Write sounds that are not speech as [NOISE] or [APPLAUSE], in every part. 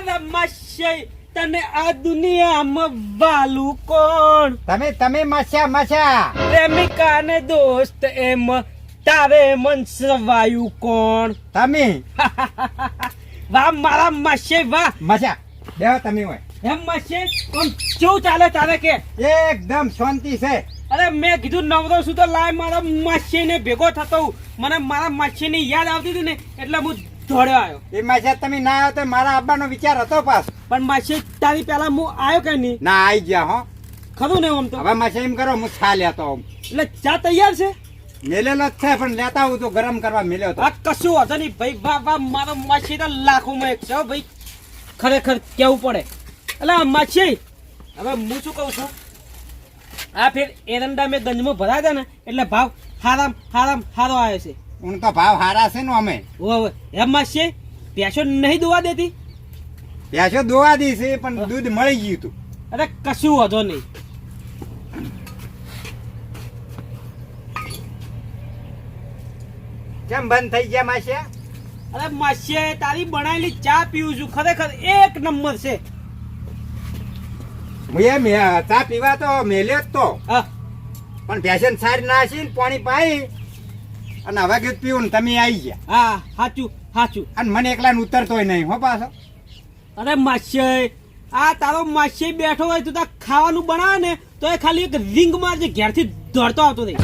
મારા તને આ દુનિયામાં વાલું કોણ? તમે તમે મસ્યા મસ્યા. પ્રેમિકા ને દોસ્ત એમ તારે મન સવાયું કોણ? તમે. [LAUGHS] વાહ મારા માશે વાહ. મસ્યા બેહો તમે હોય. એમ માશે કોણ કેવું ચાલે તારે કે? એકદમ શાંતિ છે. અરે મેં કીધું નવરો છું તો લાય મારા માસી ને ભેગો થતો મને મારા માસી ની યાદ આવતી હતી ને એટલે હું દોડ્યો આવ્યો. એ માસી તમે ના આવ્યો તો મારા આવવાનો વિચાર હતો પાસ પણ માસી તારી પેલા હું આવ્યો કે નહીં? ના આવી ગયા હો. ખરું ને આમ તો? હવે માસી એમ કરો હું છા લેતો આવું. એટલે ચા તૈયાર છે? મેલેલો જ છે પણ લેતા આવું તો ગરમ કરવા મેલ્યો તો. આ કશું હતો નહીં. ભાઈ વાહ વાહ મારો માસી તો લાખોમાં એક છે ભાઈ. ખરેખર કેવું પડે? એટલે માસી હવે હું શું કહું છું? આ ફેર એરંડા મેં ગંજમાં ભરાયા હતા ને એટલે ભાવ હારામ હારામ હારો આવ્યો છે. હું તો ભાવ હારા છે ને અમે? ઓવે એમ માસી પેશો નહીં દોવા દેતી? પ્યાસો દોવા દી છે પણ દૂધ મળી ગયું તું અરે કશું વાંધો નહીં. કેમ બંધ થઈ ગયા માસિયા અરે માસી તારી બનાવેલી ચા પીવું છું. ખરેખર એક નંબર છે. મે- ચા પીવા તો મેલ્યો જ તો. હા. પણ ફેશન સારી ના છે પાણી પાઈ. અને હવે ગીત પીવું ને તમે આવી ગયા. હા સાચું સાચું અને મને એકલા ઉતરતોય નહીં હો પાછો. અરે માસી આ તારો માસી બેઠો હોય તો તારે ખાવાનું બનાવે ને તો એ ખાલી એક રિંગ મારજે ઘેરથી દોડતો આવતો નહીં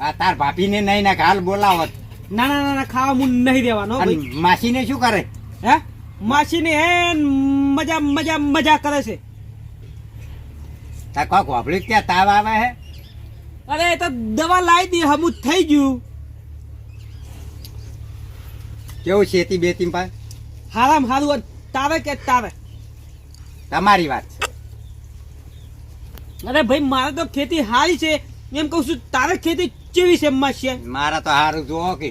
આ તાર ભાભીને નહીં ના હાલ બોલાવત. ના ના ના ના ખાવા હું નહીં દેવાનો માસી ને માસીને શું કરે? હે? માસી ને હે મજા મજા મજા કરે છે. તા કોક વાપર્યું ત્યાં તાવ આવે હે? અરે એ તો દવા લાવી દી હમું થઈ ગયું. કેવું શેતી બેતી પાસે હારામ હારું તાવે કે તાવે. તમારી વાત છે. અરે ભાઈ મારે તો ખેતી હારી છે. એમ કહું છું તારે ખેતી કેવી છે માસી મારા તો હારું જોવો કે.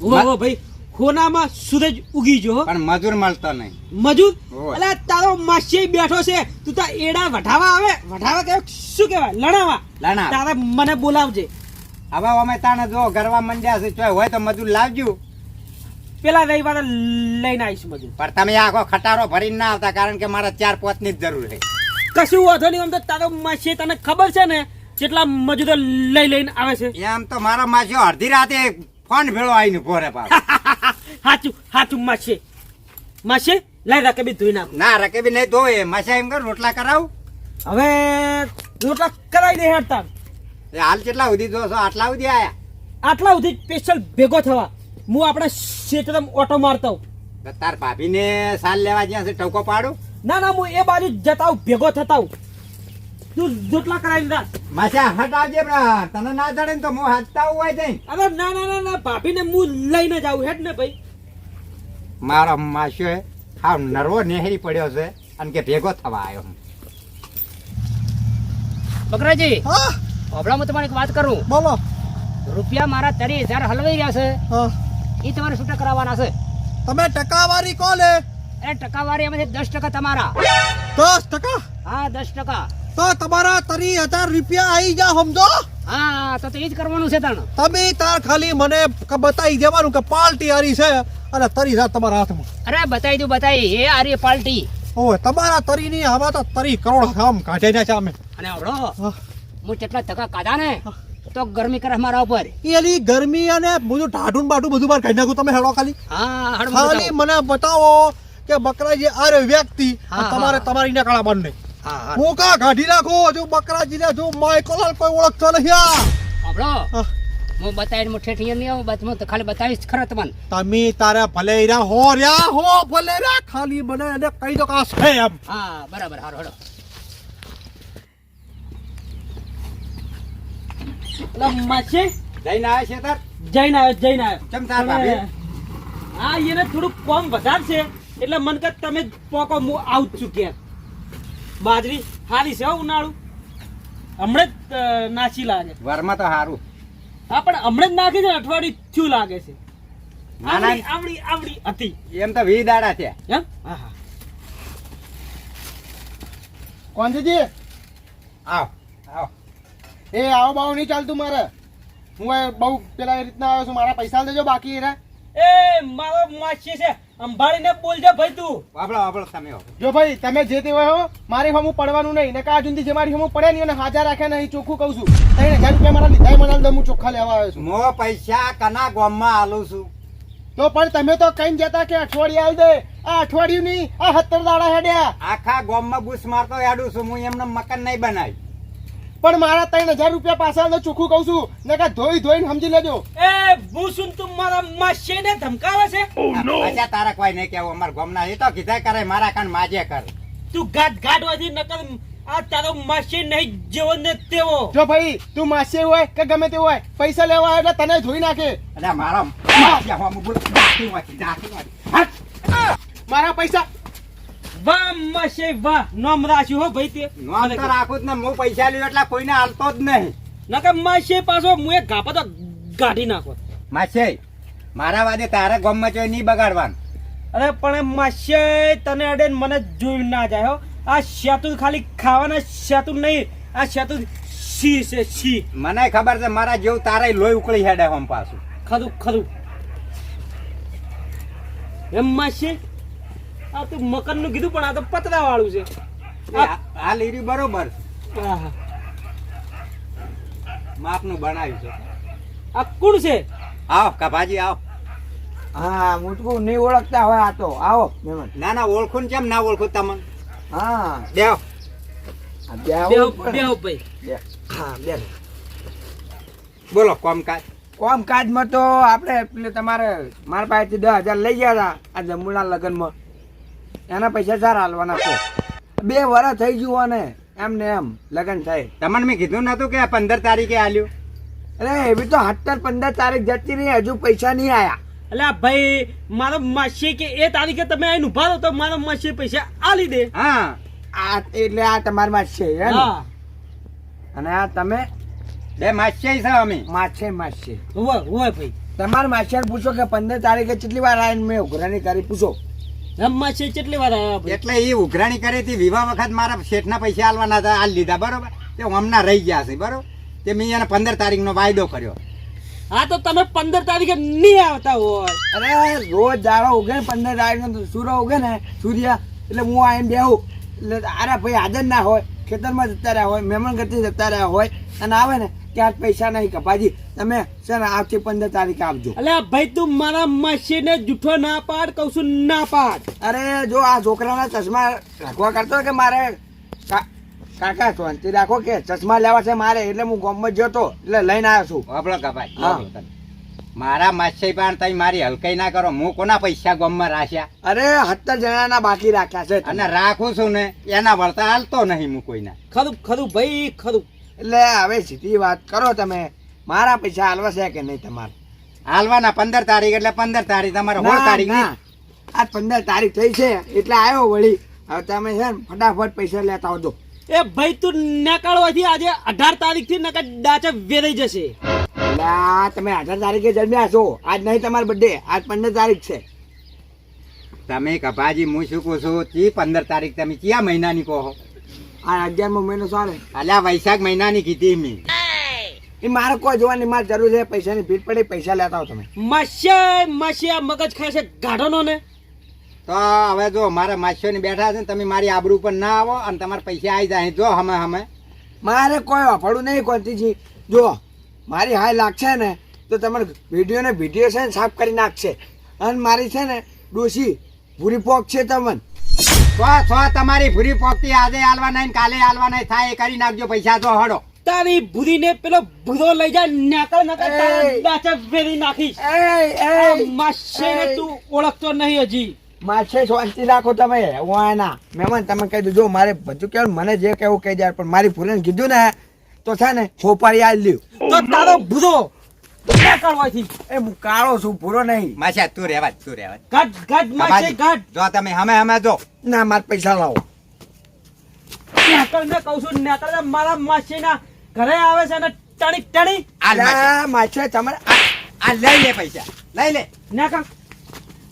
ઓ ભાઈ ખોનામાં સૂરજ ઉગી જો. પણ મજૂર મળતો નહીં. મજૂર. અલે તારો માસી બેઠો છે. તું તા એડા વઢાવા આવે. વઢાવા કે શું કહેવાય લણાવા લણા તારે મને બોલાવજે. હવે અમે તાને જો ગરવા મંડ્યા છે ચોય હોય તો મજૂર લાવજો. પેલા રવિવારે લઈને આવીશ મજૂર. પણ તમે આખો ખટારો ભરીને ના આવતા કારણ કે મારા ચાર પોતની જ જરૂર છે. કશું વાંધો નહીં આમ તો તારો માસી તને ખબર છે ને કેટલા મજૂરો લઈ લઈને આવે છે. એમ તો મારા માસીઓ અડધી રાતે ફોન ભેળો આવીને ભોરે પાછો. [LAUGHS] હાચું હાચું માસી માસી લઈ રાખે બી ધોઈ નાખ. ના રકે બી નહીં ધોવે. માસી એમ કર રોટલા કરાવું? હવે રોટલા કરાવી દે હેડતા એ હાલ કેટલા સુધી જોશો? આટલા સુધી આયા? આટલા સુધી સ્પેશિયલ ભેગો થવા. હું આપણા ક્ષેત્રમાં ઓટો મારતો તો તાર ભાભીને સાલ લેવા જ્યાં છે ટકો પાડું? ના ના હું એ બાજુ જતા ભેગો થતા તું રોટલા કરાવી રાખ માસા હટાવજે બ્રા. તને ના જડે તો હું હાચતા હોય જઈ અરે ના ના ના ના ભાભીને હું લઈને જાઉં હેડ ને ભાઈ. મારો માસ્યો હાવ નરવો નેહરી પડ્યો છે અને કે ભેગો થવા આવ્યો હું. બકરાજી. હા? હમણાં તમારે એક વાત કરું. બોલો. રૂપિયા મારા તરી હજાર હલવાઈ રહ્યા છે. એ તમારે છૂટા કરાવવાના છે? તમે ટકાવારી કોલે એ ટકાવારી એમાંથી દસ ટકા તમારા. દસ ટકા? હા દસ ટકા. તો તમારા તરી હજાર રૂપિયા આવી ગયા સમજો. હા તો તો એ જ કરવાનું છે તણ. તમે તાર ખાલી મને બતાવી દેવાનું કે પાલટી હારી છે અને તરી હજાર તમારા હાથમાં. અરે બતાવી દઉં બતાવી એ હારી પાલટી. ઓય તમારા તરી ની હવે તો તરી કરોડ કામ કાઢે છે અમે અને હવડો હા. હું જેટલા ટકા કાઢા ને તો ગરમી કરે મારા ઉપર. એલી ગરમી અને બધું ઢાઢું ને બાઢું બધું બાર કાઢી નાખું. તમે હેડો ખાલી. હા ખાલી મને બતાવો કે બકરાજી આરે વ્યક્તિ હા, તમારે હા. તમારી નકળા બંને હા હા. મોકા કાઢી નાખો. જો બકરાજી ને જો માયકોલાલ કોઈ ઓળખતો નહીં આ. હવડો હું. બતાવીને હું ઠેઠ નહીં આવું બસ હું તો ખાલી બતાવીશ ખરે તમને. તમે તારે ભલે રહ્યા હો રહ્યા હો ભલે રહ્યા ખાલી મને એને કહી દો કાશ છે એમ. હા બરાબર હારો હડો માસી જઈને આવ્યા છે તાર? જઈને આવ્યો જઈને આવ્યો ચમ તાર ભાભી? હા એને થોડુંક કોમ વધારે છે એટલે મન કે તમે પોકો હું આવું જ છું બાજરી હારી છે ઉનાળું. હમણાં જ નાસી લાગે. વરમાં તો હારું. હા પણ હમણાં જ નાખી છે અઠવાડિયું થયું લાગે છે. ના, ના. આવડી આવડી આવડી હતી. એમ તો વી દાડા છે. એમ હા હા. કોણ આવ. એ આવો બાવો નહીં ચાલતું મારે. હું એ બહુ પેલા એ રીતના આવ્યો છું મારા પૈસા દેજો બાકી રે એ મારો માસી છે અંભાળીને બોલજે ભાઈ તું. વાપરો વાપરો તમે જો ભાઈ તમે જે તે હોય હો મારી હમું પડવાનું નહીં. ને કા જુંદી જે મારી હમું પડે નહીં અને હાજર રાખ્યા નહીં ચોખ્ખું કહું છું. ત્રણ હજાર રૂપિયા મારા લીધા મને આલ હું ચોખ્ખા લેવા આવ્યો છું. મો પૈસા કના ગોમમાં આલું છું. તો પણ તમે તો કઈ જતા કે અઠવાડિયે આવી દે. આ અઠવાડિયું નહીં આ સત્તર દાડા હેડ્યા. આખા ગોમમાં બુસ મારતો યાડું છું હું એમને મકાન નહીં બનાવી. પણ મારા ત્રણ હજાર રૂપિયા પાછા ચોખ્ખું કહું છું. ને કાં ધોઈ ધોઈને સમજી લેજો. એ ભૂસુન તું મારા માસીને ધમકાવે છે? અચ્છા તારા કોઈ નહીં કેવું અમાર ગોમના એ તો કીધા કરે મારા કાન માજે કર. તું ગાટ ગાટ વાથી નકર આ તારો માસી નહીં જેવો ને તેવો. જો ભાઈ તું માસી હોય કે ગમે તે હોય પૈસા લેવા આવે એટલે તને ધોઈ નાખે. અલ્યા મારા! મારા પૈસા વાહ માસી વાહ. નોમ રાખ્યું હો ભાઈ તે. નોંધ તો રાખું જ ને હું પૈસા લ્યો એટલે કોઈને હાલતો જ નહીં. નકર માસી પાછો હું એક ગાપા તો ગાઢી નાખો. માસે મારા વાદે તારા ગમમાં ચોય નહીં બગાડવાનું. અરે પણ માસી તને અડે મને જોઈ ના જાય હો. આ શેતુ ખાલી ખાવાના શેતુ નહીં. આ શેતુ સી છે સી મને ખબર છે મારા જેવું તારે લોહી ઉકળી હેડે હોમ પાછું. ખરું ખરું એમ માસી આ તું મકાનનું કીધું પણ આ તો પતરા વાળું છે આ- લીરી બરોબર માપ માપનું બનાવ્યું છે. આ કોણ છે? આવો કભાજી આવો. હા મુટકું નહીં ઓળખતા હોય આ તો. આવો મહેમાન ના ના ઓળખું ને કેમ ના ઓળખું તમને? હા. દેવ. ભાઈ હા બે. બોલો કોમકાજ. કોમ તો આપણે તમારે મારા પાસેથી દસ હજાર લઈ ગયા હતા. આ જમુના લગ્નમાં. એના પૈસા સારા હાલવાના તો બે વર્ષ થઈ ગયું ને એમ ને એમ લગ્ન થાય. તમને મેં કીધું નતું કે પંદર તારીખે આલ્યું? અરે એવી તો સત્તર પંદર તારીખ જતી રહી હજુ પૈસા નહીં આયા. એટલે આ ભાઈ મારો માસી કે એ તારીખે તમે આવીને ઊભા રહો તો મારો માસી પૈસા આલી દે. હા. આ એટલે આ તમારી માસી છે હે. ને? અને આ તમે? બે માસી છે અમે. માછે માસી. હોય હોય ભાઈ. તમારા માસી પૂછો કે પંદર તારીખે કેટલી વાર આવીને મેં ઉઘરાણી કરી પૂછો. એમ છે કેટલી વાર આવ્યા એટલે એ ઉઘરાણી કરી હતી વિવાહ વખત મારા શેઠના પૈસા આલવાના હતા આલ લીધા બરોબર? તે હમણાં રહી ગયા છે બરોબર? તે મેં એને પંદર તારીખનો વાયદો કર્યો. હા તો તમે પંદર તારીખે નહીં આવતા હોય. અરે રોજ દાડો ઉગે ને પંદર તારીખનો સૂર્ય ઉગે ને સૂર્ય એટલે હું આવીને બેહું. એટલે અરે ભાઈ હાજર ના હોય ખેતરમાં જતા રહ્યા હોય મહેમાન ગતિ જતા રહ્યા હોય અને આવે ને ત્યાં પૈસા નહીં કપાજી તમે છે ને આવતી પંદર તારીખે આવજો. અલે ભાઈ તું મારા માસી ને જૂઠો ના પાડ કહું છું ના પાડ. અરે જો આ છોકરાના ચશ્મા રાખવા કરતો કે મારે કાકા કાકા શાંતિ રાખો કે ચશ્મા લેવા છે મારે એટલે હું ગામમાં જતો એટલે લઈને આવ્યો છું. આપણો કપાય. મારા માસી પણ તમે મારી હલકાઈ ના કરો. હું કોના પૈસા ગોમમાં રાખ્યા? અરે સત્તર જણાના બાકી રાખ્યા છે. અને રાખું છું ને એના વળતા હાલતો નહીં હું કોઈના. ખરું ખરું ભાઈ ખરું. એટલે હવે સીધી વાત કરો તમે. મારા પૈસા હાલવા છે કે નહીં તમારે? હાલવાના પંદર તારીખ એટલે પંદર તારીખ તમારે સોળ તારીખ આ આજ પંદર તારીખ થઈ છે એટલે આવ્યો વળી. હવે તમે છે ને ફટાફટ પૈસા લેતા આવજો. એ ભાઈ તું નકાળવાથી આજે અઢાર તારીખથી નકર ડાચા વેરાઈ જશે. તમે અઢાર તારીખે જન્મ્યા છો. આજ નહીં તમારી બર્થડે આજ પંદર તારીખ છે. તમે કભાજી હું શું કહું છું ચી પંદર તારીખ તમે કયા મહિનાની કહો? આ અગિયારમો મહિનો ચાલે અલ્યા વૈશાખ મહિનાની કીધી મેં એ મારે કોઈ જોવાની મારે જરૂર છે પૈસાની ભીડ પડે પૈસા લેતા આવો તમે. માસ્યા માસ્યા મગજ ખાય છે ગાઢોનો ને. તો હવે જો મારા ને બેઠા છે ને તમે મારી આબરૂ પર ના આવો અને તમારા પૈસા આવી જાય. જો હમે હમે. મારે કોઈ વાપરવું નહીં કોંતીજી જો મારી હાય લાગશે ને તો તમારે વીડિયો ને વીડિયો છે ને સાફ કરી નાખશે. અને મારી છે ને ડોસી ભૂરી પોક છે તમને. તો તો તમારી ભૂરી પોકતી આજે હાલવા નહીં કાલે હાલવા નહીં થાય એ કરી નાખજો પૈસા તો હડો. તારી ભૂરીને પેલો ભૂરો લઈ જાય નાકળ નકર તારા ફેરી નાખીશ. એ એ માસ્યાને તું ઓળખતો નહીં હજી. માછે શાંતિ રાખો તમે હું ના મહેમાન તમે કહી દો જો મારે બધું કેવું મને જે કેવું કહી દે પણ મારી ભૂરીને કીધું ને તો છે ને ખોપારી આવી લ્યું. તો તારો ભૂરો એ હું કાળો છું ભૂરો નહીં. માસા તું રહેવા તું રહેવા ગાઢ ગાઢ માસે ગાઢ જો તમે હમે હમે જો. ના મારે પૈસા લાવો. નાકળ ને કહું છું નાકળ ને મારા માસીના ઘરે આવે છે ને ટણી ટણી. આ માછે તમારે આ આ લઈ લે પૈસા. લઈ લે. નાકળ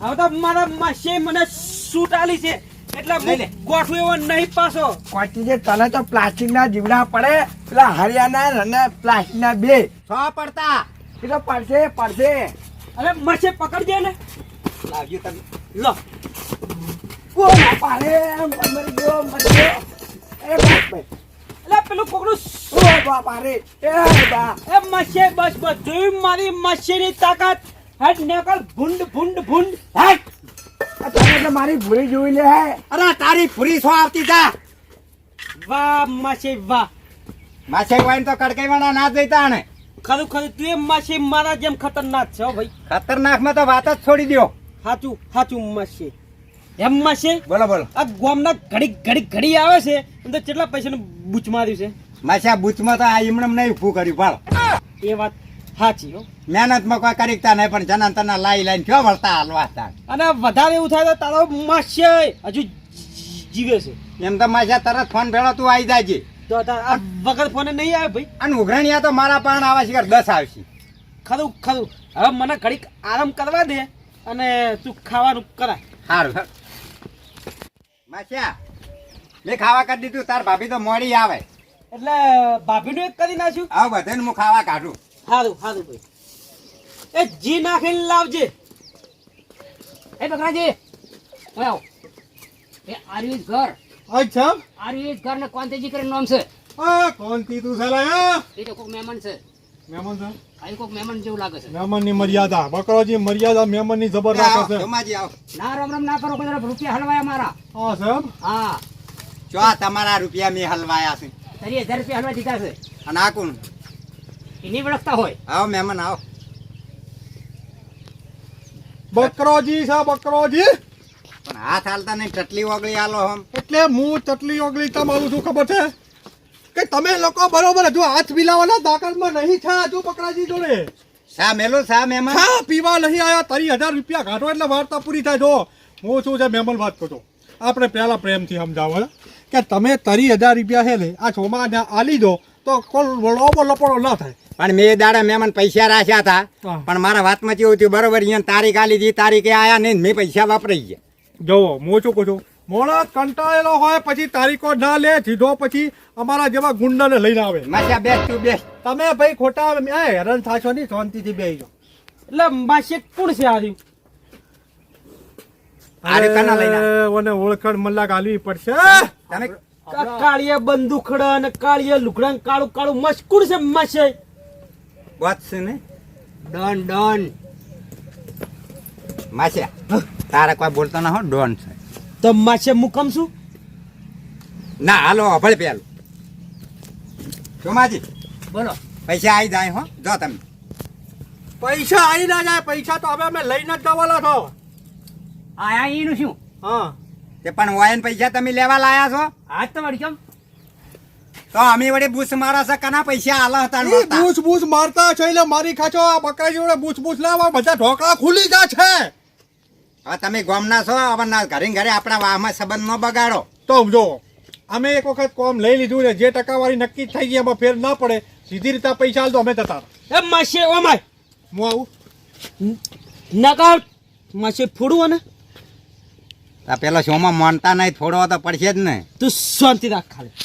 હવે તો મારા માસી મને સૂટ આલી છે. એટલે લઈ ગોઠવું એવો નહીં પાછો. કોચી જે તને તો પ્લાસ્ટિક ના જીવડા પડે. પેલા હરિયાણા અને પ્લાસ્ટિક ના બે. સો પડતા. એ તો પડશે પડશે. અરે મરશે પકડજે ને લાવજો તમે લો. ઓ પાડે? મરી ગયો મરી ગયો. એ બાપ ભાઈ. એટલે પેલું કોકડું ઓ બાપા રે એ બા એ મશે બસ બસ. જોઈ મારી મશીની તાકાત? હટ નેકળ. ભૂંડ ભૂંડ ભૂંડ. હટ તમે તો મારી ભૂરી જોઈ લે હે. અરે તારી ભૂરી શું આવતી તા વાહ મશે વાહ. માછે વાઈન તો કડકાઈવાના ના દેતા ને ખરું ખરું તું એ મશે મારા જેમ ખતરનાક છે ભાઈ ભાઈ. ખતરનાકમાં તો વાત જ છોડી દ્યો. સાચું સાચું મશે એમ મશે બોલો બોલો. આ ગોમના ઘડી ઘડી ઘડી આવે છે અંદર કેટલા પૈસાનું બૂચ માર્યું છે? માછા બૂચમાં તો આ ઈમણમ નહીં ઊભું કર્યું ભાળ. એ વાત સાચી હો. મહેનતમાં કોઈ કરીકતા નહીં પણ જના તના લાઈ લાઈન કયો વળતા હાલવા અને વધારે એવું થાય તો તારો મશે હજુ જીવે છે. એમ તો માછા તરત ફોન ભેળો તું આવી જાજે. તો આ વગર ફોને નહીં આવે ભાઈ. અને ઉઘરાણીયા તો મારા પણ આવે છે કે દસ આવશે. ખરું ખરું. હવે મને ઘડીક આરામ કરવા દે અને તું ખાવાનું કરાય. સારું માસ્યા મેં ખાવા કરી દીધું તાર ભાભી તો મોડી આવે. એટલે ભાભીનું એક કરી નાખ્યું? આવ બધાને હું ખાવા કાઢું. સારું સારું ભાઈ. એ જી નાખીને લાવજે. એ બકરાજી ઓય આવો. એ આર્યુ ઘર. અચ્છા આર્યુજ ઘર ને કોંતેજી કરીને નામ છે. આ કોણ તી સાલા એ તો કોઈક મહેમાન છે. મહેમાન છે? આઈ કોક મહેમાન જેવું લાગે છે. મહેમાનની મર્યાદા. બકરોજી મર્યાદા મહેમાનની જબર રાખે છે. જમાજી આવો. ના રામ રામ ના કરો બધા રૂપિયા હલવાયા મારા. હા સાહેબ? હા. ચો તમારા રૂપિયા મેં હલવાયા છે. તરી હજાર રૂપિયા હલવા દીધા છે. અને આ કોણ? એની વળખતા હોય. આવો મહેમાન આવો. બકરોજી છે બકરોજી. પણ હાથ હાલતા નહીં ટટલી ઓગળી આલો હમ. એટલે હું ચટલી ઓગળી તમારું શું ખબર છે? કે તમે લોકો બરોબર હજુ હાથ મિલાવાના તાકાતમાં નહીં છે હજુ પકડાજી જોડે. શા મેલો શા મહેમાન હા પીવા નહીં આવ્યા તારી હજાર રૂપિયા ઘાટો એટલે વાર્તા પૂરી થાય. જો હું શું છે મહેમાન વાત કરતો આપણે પહેલા પ્રેમથી સમજાવો કે તમે તરી હજાર રૂપિયા છે ને આ છોમાં આલી દો તો લોબો લપડો ન થાય. પણ મેં દાડા મહેમાન પૈસા રાખ્યા હતા. પણ મારા વાતમાં કેવું થયું? બરોબર અહીંયા તારીખ આલી હતી તારીખે આયા નહીં મેં પૈસા વાપરી ગયા. જોવો હું શું કહું છું? મોણસ કંટાળેલો હોય પછી તારીખો ના લે સીધો પછી અમારા જેવા ગુંડાને લઈને આવે. માછા બેસ તું બેસ. તમે ભાઈ ખોટા એ હેરાન થાશો નહીં શાંતિથી બેસી એટલે માસી કોણ છે આવ્યું આરે કના લઈને આવ્યા? ઓળખણ મલ્લા ગાલવી પડશે. તમે કાળિયા બંદૂકડા અને કાળીએ લુગડા ને કાળું કાળું મસ્ત છે માસે? વાત છે ને? Done done. માસે તારા કોઈ બોલતો ના હો ડોન છે. તો માસે મુકમ છું ના હાલો અભળ પેલું. સોમાજી બોલો. પૈસા આવી જાય હો. જો તમે. પૈસા આવી ના જાય પૈસા તો હવે અમે લઈને જ જવાના છો. આયા એનું શું? હા. તે પણ વાયન પૈસા તમે લેવા લાયા છો? આજ તો વળી કેમ? તો અમે વડે બૂસ મારા છે કના પૈસા આલા હતા નહોતા? બૂસ બૂસ મારતા છે એટલે મારી ખાચો આ બકરા જોડે બૂસ બૂસ લાવવા બધા ઢોકળા ખુલી ગયા છે. હવે તમે ગોમના છો હવે ના ઘરે ઘરે આપણા વાહમાં સંબંધ ન બગાડો. તો જો અમે એક વખત કોમ લઈ લીધું ને જે ટકાવારી નક્કી થઈ ગઈ એમાં ફેર ના પડે. સીધી રીતે પૈસા આલતો અમે થતા. એ માસે ઓ માય. હું આવું? નકાર માસે ફોડું ને આ પેલા શોમાં માનતા નહીં ફોડવા તો પડશે જ ને. તું શાંતિ રાખ ખાલી.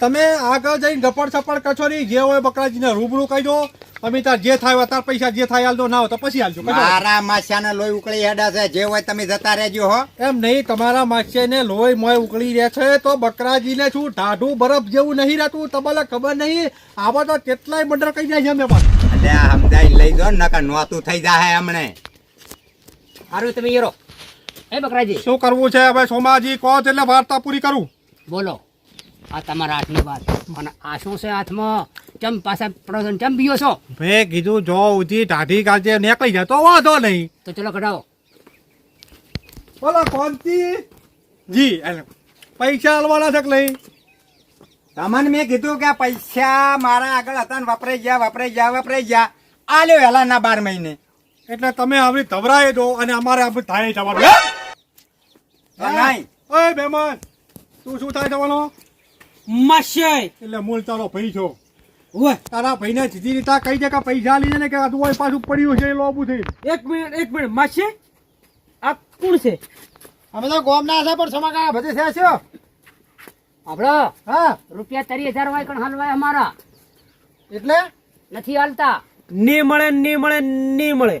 તમે આગળ જઈને ધપડ સપડ કચોરી જે હોય બકરાજીને રૂબરૂ કહી દો તમે તાર જે થાય તાર પૈસા જે થાય આલદો ના હોય તો પછી હાલજો. મારા માછાને લોહી ઉકળી હેડા છે જે હોય તમે જતા રહેજો હો. એમ નહીં તમારા માસ્યને લોહી મોય ઉકળી રહે છે તો બકરાજીને શું ઢાઢું બરફ જેવું નહીં રહેતું? તમને ખબર નહીં? આવા તો કેટલાય મંડળ કહી જાય છે અમે પણ. એટલે આ સમજાઈ લઈ જો નકા નકર નોતું થઈ જાય હમણે સારું તમે હીરો. એ બકરાજી? શું કરવું છે હવે સોમાજી? કહો એટલે વાર્તા પૂરી કરું. બોલો. આ તમારા હાથની વાત. અને આ શું છે હાથમાં? ચમ પાછા પડો છો ચમ પીઓ છો? મેં કીધું જો ઉધી ટાઢી કાઢે નીકળી જાય તો વાંધો નહીં. તો ચલો કઢાવો. બોલો કોણથી જી એટલે પૈસા આલવાના છે કે નહીં? તમને મેં કીધું કે આ પૈસા મારા આગળ હતા ને વપરાઈ ગયા વપરાઈ ગયા વપરાઈ ગયા. આલ્યો લ્યો ના બાર મહિને. એટલે તમે આવી ધવરાય દો અને અમારે આપણે થાય જવાનું. હે? તો નહીં. ઓય બેમાન તું શું થાય જવાનો? માસે એટલે મૂળ તારો ભાઈ છો. ઓય તારા ભાઈને સીધી રીતે કઈ દે પૈસા લીધે ને કે આ તું પાછું પડ્યું છે એ લોબું થઈ એક મિનિટ એક મિનિટ માસી આ કોણ છે? અમે તો ગોમ ના છે પણ સમાકા બધે છે છો. આપડા હા. રૂપિયા તરી હજાર હોય કણ હલવાય અમારા. એટલે? નથી હાલતા. નહીં મળે નહીં મળે નહીં મળે.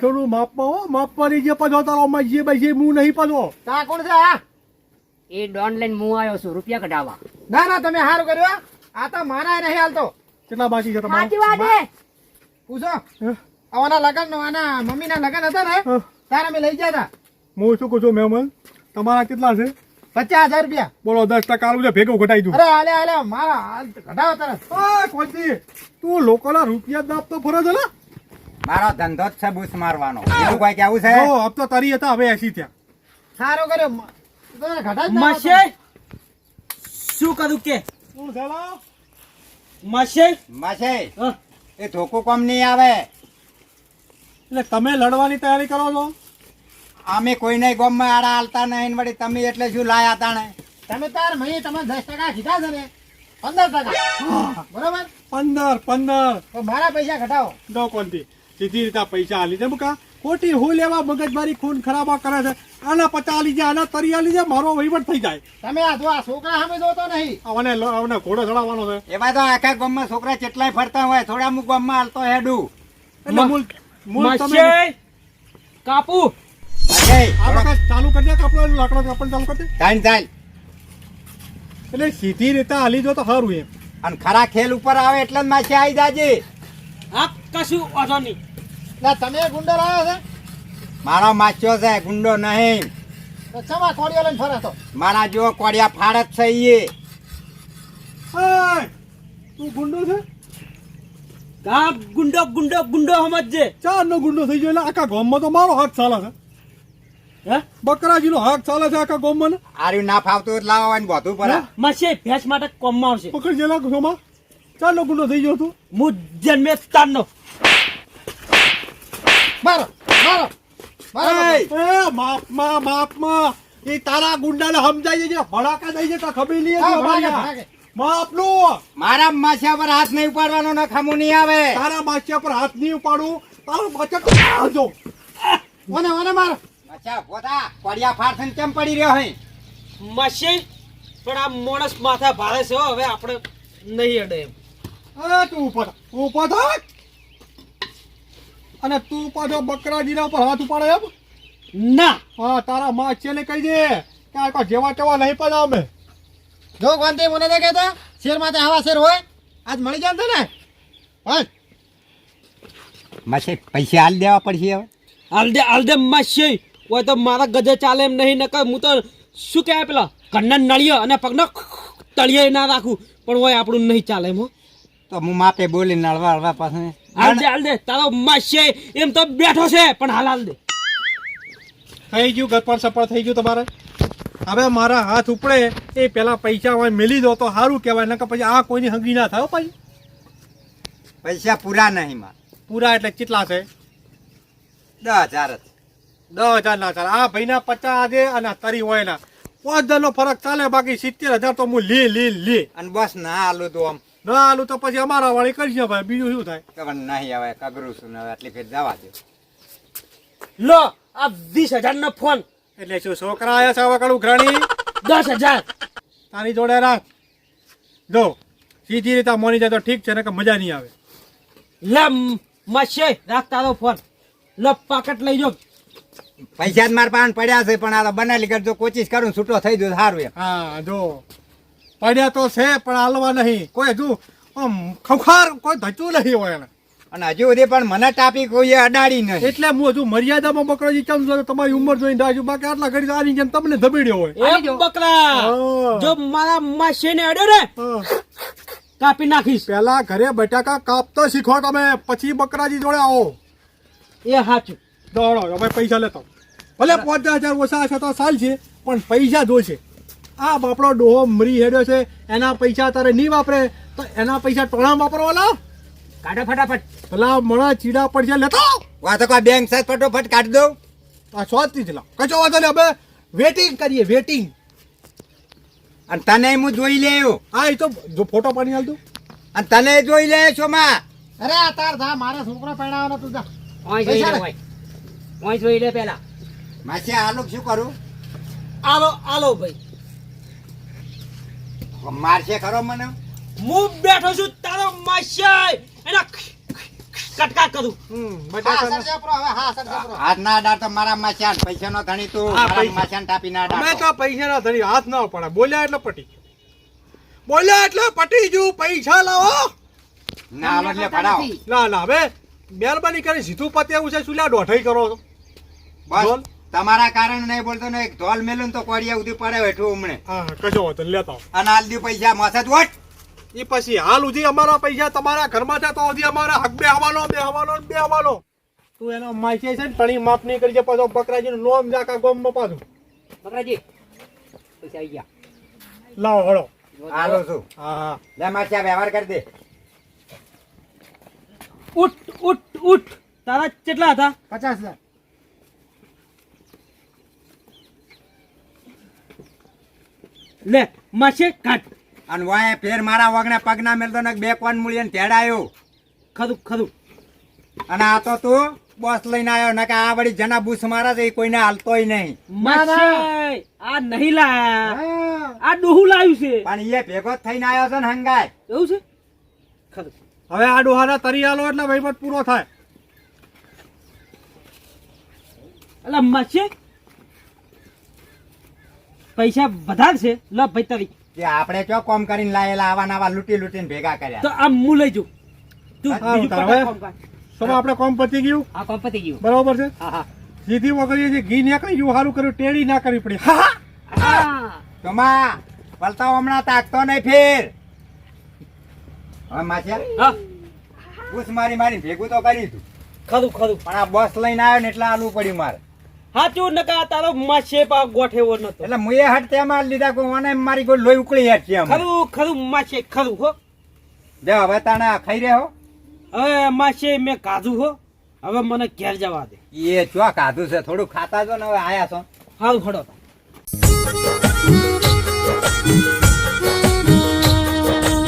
થોડું માપમાં હો. માપવાની જે પાછો તારો અમાર જે ભાઈ હું નહીં પાછો. તા કોણ છે આ? એ ડોન લઈને હું આવ્યો છું રૂપિયા કઢાવવા. ના ના તમે સારું કર્યું. આ તો મારા નહીં હાલતો. કેટલા બાકી છે તમારા? પૂછો? આના લગન આના મમ્મીના લગન હતા ને તારા મેં અમે લઈ ગયા હતા. હું શું કહું છું મેમન તમારા કેટલા છે? પચાસ હજાર રૂપિયા. બોલો દસ ટકા આલું છે ભેગો ઘટાઈ દઉં. અરે હાલે હાલે મારા હાલ ઘટાવો તરત. ઓય, કોંતી, તું લોકોના રૂપિયા જ તો ફરે છે ને? મારો ધંધો જ છે બુશ મારવાનો. એવું કોઈ કેવું છે? ઓ હપ્તો તરી હતા હવે એસી થયા. સારો કર્યો. મ- તમે ઘટા જ ના માસે શું કરું કે? શું છે લા? માસે માસે હા. એ ધોકો કોમ નહીં આવે. એટલે તમે લડવાની તૈયારી કરો છો? અમે કોઈને ગોમમાં આડા હાલતા નહીં વળી તમે એટલે શું લાયા તાણે? તમે તાર મહી તમે દસ ટકા કીધા છે ને પંદર ટકા. બરોબર? પંદર પંદર. તો મારા પૈસા ઘટાવો દો કોંતી સીધી રીતે પૈસા હાલી દે મુકા. ખોટી હું લેવા મગજમારી ખૂન ખરાબા કરે છે. આના પચા લીજે આના તરિયા લીજે મારો વહીવટ થઈ જાય. તમે આ જો આ છોકરા સામે જોતો નહીં. અને અને ઘોડો ચડાવવાનો છે. એવા તો આખા ગામમાં છોકરા કેટલાય ફરતા હોય થોડા અમુક ગામમાં હાલતો હેડું. એટલે મૂળ મૂળ તમે કાપુ. ચાલુ કરી દે કાપડો લાકડા કપડ ચાલુ કરી દે. ચાલ ચાલ. એટલે સીધી રીતે હાલી જો તો સારું એમ. અને ખરા ખેલ ઉપર આવે એટલે જ માછી આવી જાજે. આ કશું વાંધો નહીં. એટલે તમે ગુંડો લાવ્યો છે? મારો માચ્યો છે ગુંડો નહીં. તો ચમા કોડિયા લઈને ફરે તો. મારા જો કોડિયા ફાડ જ છે ઈએ તું ગુંડો છે? કા ગુંડો ગુંડો ગુંડો સમજજે. ચાર નો ગુંડો થઈ ગયો એટલે આખા ગામમાં તો મારો હાથ ચાલે છે. હે? બકરાજીનો હાથ ચાલે છે આખા ગામમાં ને? આર્યું ના ફાવતું એટલે લાવવા બધું પડે. મસે ભેંસ માટે કોમમાં આવશે. પકડી જેલા ઘોમાં ચાર નો ગુંડો થઈ ગયો તું. હું જન્મે તારનો મારો મારો મારો માપમાં માપમાં એ તારા ગુંડાને સમજાય છે ભડાકા દઈ છે તો ખબર લઈએ. માપનું. મારા માછિયા પર હાથ નહીં ઉપાડવાનો ના ખામું નહીં આવે. તારા માછિયા પર હાથ નહીં ઉપાડું તારો બચત આવજો મને મને મારો. અચ્છા પોતા પડિયા થઈને કેમ પડી રહ્યો હે? મશી પણ આ માણસ માથા ભારે છે હવે આપણે નહીં અડે એમ. તું ઉપર ઉપર થા. અને તું પાછો બકરાજીના ઉપર હાથ ઉપાડે એમ? ના. હા તારા માં છે ને કહી દે કે આ જેવા તેવા નહીં પણ અમે. જો કોંતે મને તો કહેતા શેર માથે આવા શેર હોય આજ મળી જાય ને હોય. માસે પૈસા હાલ દેવા પડશે હવે. હાલ દે હાલ દે માસે. હોય તો મારા ગજે ચાલે એમ નહીં નકર હું તો શું કહેવાય પેલા કન્ના નળિયો અને પગનો તળિયે ના રાખું. પણ હોય આપણું નહીં ચાલે એમ તો હું માપે બોલી નળવા હળવા પાસે હાલ દે હાલ દે. તારો માસે એમ તો બેઠો છે. પણ હાલ હાલ દે. થઈ ગયું ગતપણ સફળ થઈ ગયું તમારે. હવે મારા હાથ ઉપડે એ પેલા પૈસા હોય મેલી દો તો સારું કહેવાય નકર પછી આ કોઈની હંગી ના થાય પછી પૈસા પૂરા નહીં માં પૂરા એટલે કેટલા છે? દસ હજાર જ. દસ હજાર ના ચાલે આ ભાઈના પચાસ છે અને તરી હોય ના. પાંચ હજારનો ફરક ચાલે બાકી સિત્તેર હજાર તો હું લે લે લે. અને બસ ના આલું તો આમ. ના આલું તો પછી અમારા વાળી કરશે ભાઈ બીજું શું થાય? ખબર નહીં હવે કગરું છું ને હવે આટલી ફેર જવા દે. લો આ વીસ હજાર નો ફોન. એટલે શું છોકરા આવ્યા છે હવે કડું ઘણી દસ હજાર. તારી જોડે રાખ. જો સીધી રીતે મોની જાય તો ઠીક છે ને કે મજા નહીં આવે. લે મશે રાખ તારો ફોન. લો પાકેટ લઈ જો. પૈસા જ મારા પાન પડ્યા છે પણ આ બનાવી કરજો કોશિશ કરું છૂટો થઈ ગયો સારું હા જો. પડ્યા તો છે પણ હાલવા નહીં. કોઈ હજુ આમ કોઈ ધચું નહીં હોય એને. અને હજુ સુધી પણ મને ટાપી કોઈ અડાડી નહીં. એટલે હું હજુ મર્યાદામાં બકરાજી ચમ છો તમારી ઉંમર જોઈને રાજુ બાકી આટલા ઘડી આની જેમ તમને ધબેડ્યો હોય. એ બકરા! જો મારા માસીને અડ્યો ને. કાપી નાખીશ. પેલા ઘરે બટાકા કાપતો શીખો તમે પછી બકરાજી જોડે આવો. એ સાચું દોડો હવે પૈસા લેતો. ભલે પાંચ હજાર ઓછા હશે તો સાલ છે પણ પૈસા જોશે. આ બાપડો ડોહો મરી હેડ્યો છે એના પૈસા તારે નહીં વાપરે તો એના પૈસા ટોળા વાપરવાના કાઢો ફટાફટ. પેલા મણા ચીડા પડશે લેતો વાતો કા બેંક સાહેબ ફટોફટ કાઢી દઉં આ સ્વાદથી જ લાવ. કચો વાંધો ને હવે વેટિંગ કરીએ વેટિંગ. અને તને હું જોઈ લેયો હા એ તો જો ફોટો પાડી હાલ તું. અને તને જોઈ લે છો માં અરે આ તાર થા મારા છોકરો પહેણાવવાનો તું જા. ઓય જોઈ લે લે. ઓય. ઓય જોઈ લે પેલા. માસી આલો શું કરું? આલો આલો ભાઈ. મારશે ખરો મને? હું બેઠો છું તારો મારશે એના કટકા કરું. હાથ ના અડાડ તો મારા માસ્યા પૈસા નો ધણી તું પૈસા. માછાન ટાપી ના અમે અડાડતો. તો પૈસાના ધણી હાથ ના પડે બોલ્યા એટલે પટી બોલ્યા એટલે પટી જુ પૈસા લાવો. ના એટલે પડાવ. ના ના હવે મહેરબાની કરી સીધું પતે એવું છે શું લ્યા દોઢઈ કરો બસ. તમારા કારણે નહીં બોલતો ને એક ધોલ મેલું તો કોડિયા ઉધી પડે બેઠું હમણે. હા કશો વાંધો નહીં, લેતા આવો. અને હાલ દી પૈસા મસત વોટ. એ પછી હાલ સુધી અમારા પૈસા તમારા ઘરમાં છે તો સુધી અમારા હક બે હવાલો બે હવાલો ને બે હવાલો તું એનો માહિતી છે ને તણી માફ નહીં કરી છે પાછો બકરાજી નું નોમ જાકા ગોમમાં પાછું. બકરાજી પૈસા આવી ગયા. લાવો હળો. હાલો છું. હા હા. લે માછા વ્યવહાર કરી દે. ઉઠ ઉઠ ઉઠ. તારા કેટલા હતા? પચાસ હજાર. લે માસે કાટ અને વાય ફેર મારા વગણે પગના મેલતો ને બે કોન મૂળી ને તેડાયો. ખરું ખરું. અને આ તો તું બોસ લઈને આવ્યો ને કે આ વળી જના બુસ મારા છે એ કોઈને હાલતોય નહીં. માસે આ નહીં લાયા. આ ડોહું લાવ્યું છે. પણ એ ભેગો થઈને આવ્યો છે ને હંગાય. એવું છે? ખરું. હવે આ ડોહાના તરી આલો એટલે વહીવટ પૂરો થાય. એટલે માછે પૈસા વધારે છે. લ ભાઈ તારી. કે આપણે ચો કોમ કરીને લાયેલા આવા નવા લૂંટી લૂંટીને ભેગા તો આમ મુ હું લઈ જાઉં. તું બીજું કામ કર. તમે આપણે કોમ પતી ગયું? આ કોમ પતી ગયું. બરોબર છે? હા હા. સીધી વગર જે ઘી નીકળી ગયું સારું કર્યું ટેડી ના કરવી પડી. હા તમા પલતા હમણાં તાકતો નહીં ફેર. હવે માછ્યા હા. બુસ મારી મારી ભેગું તો કરી તું ખરું ખરું. પણ આ બસ લઈને આવ્યો ને એટલે આલું પડ્યું મારે. હાચું નકા તારો માછે પા ગોઠેવો નતો. એટલે મુએ હટ તેમાં લીધા કો મને મારી કોઈ લોહી ઉકળી હટ છે. ખરું ખરું માછે ખરું હો. દે હવે તાણે ખાઈ રહ્યો હવે માછે મેં કાધું હો. હવે મને ઘેર જવા દે. એ ચો કાધું છે થોડું ખાતા જો ને હવે આયા છો. હાલ ખડો